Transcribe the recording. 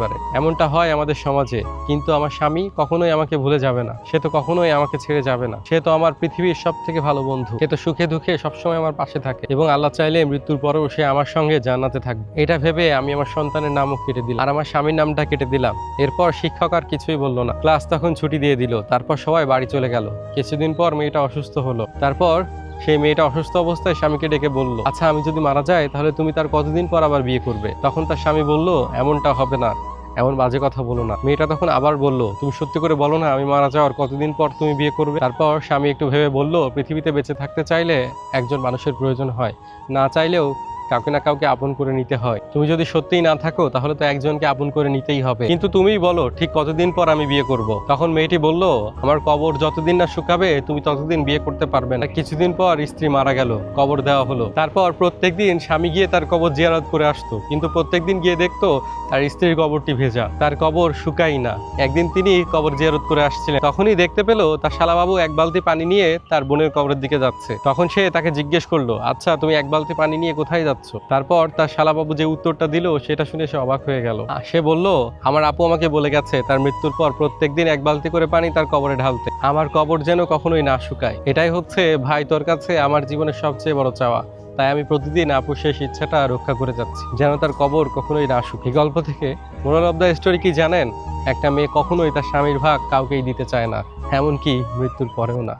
পারে। এমনটা হয় আমাদের সমাজে। কিন্তু আমার স্বামী কখনোই আমাকে ভুলে যাবে না। সে তো কখনোই আমাকে ছেড়ে যাবে না। সে তো আমার পৃথিবীর সব থেকে ভালো বন্ধু। সে তো সুখে দুঃখে সবসময় আমার পাশে থাকে। এবং আল্লাহ চাইলে মৃত্যুর পরেও সে আমার সঙ্গে জান্নাতে থাকবে। এটা ভেবে আমি আমার সন্তানের নামও কেটে দিলাম। আর আমার স্বামীর নামটা কেটে দিলাম। এরপর শিক্ষক আর কিছুই বলল না। ক্লাস তখন ছুটি দিয়ে দিল। তারপর সবাই বাড়ি চলে গেল। কিছুদিন পর মেয়েটা অসুস্থ হলো। তারপর সেই মেয়েটা অসুস্থ অবস্থায় স্বামীকে ডেকে বলল আচ্ছা আমি যদি মারা যাই, তাহলে তুমি তার কতদিন পর আবার বিয়ে করবে? তখন তার স্বামী বলল, এমনটা হবে না। এমন বাজে কথা বলো না। মেয়েটা তখন আবার বলল, তুমি সত্যি করে বলো না, আমি মারা যাওয়ার কতদিন পর তুমি বিয়ে করবে? তারপর স্বামী একটু ভেবে বলল, পৃথিবীতে বেঁচে থাকতে চাইলে একজন মানুষের প্রয়োজন হয়। না চাইলেও কাউকে না কাউকে আপন করে নিতে হয়। তুমি যদি সত্যিই না থাকো, তাহলে তো একজনকে আপন করে নিতেই হবে। কিন্তু তুমি বলো, ঠিক কতদিন পর আমি বিয়ে করব। তখন মেয়েটি বলল, আমার কবর যতদিন না শুকাবে, তুমি ততদিন বিয়ে করতে পারবে না। কিছুদিন পর স্ত্রী মারা গেল, কবর দেওয়া হলো। তারপর প্রত্যেকদিন স্বামী গিয়ে তার কবর জিয়ারত করে আসতো। কিন্তু প্রত্যেকদিন গিয়ে দেখতো, তার স্ত্রীর কবরটি ভেজা। তার কবর শুকাই না। একদিন তিনি কবর জিয়ারত করে আসছিলেন। তখনই দেখতে পেল, তার শালাবাবু এক বালতি পানি নিয়ে তার বোনের কবরের দিকে যাচ্ছে। তখন সে তাকে জিজ্ঞেস করল আচ্ছা তুমি এক বালতি পানি নিয়ে কোথায় যাচ্ছ? তারপর তার শালাবাবু যে উত্তরটা দিল, সেটা শুনে সে অবাক হয়ে গেল। সে বলল, আমার আপু আমাকে বলে গেছে, তার মৃত্যুর পর প্রত্যেকদিন এক বালতি করে পানি তার কবরে ঢালতে। আমার কবর যেন কখনোই না শুকায়। এটাই হচ্ছে, ভাই, তোর কাছে আমার জীবনের সবচেয়ে বড় চাওয়া। তাই আমি প্রতিদিন আপু শেষ ইচ্ছাটা রক্ষা করে যাচ্ছি, যেন তার কবর কখনোই না শুক। গল্প থেকে মোরাল অব দ্য স্টোরি কি জানেন? একটা মেয়ে কখনোই তার স্বামীর ভাগ কাউকেই দিতে চায় না, এমনকি মৃত্যুর পরেও না।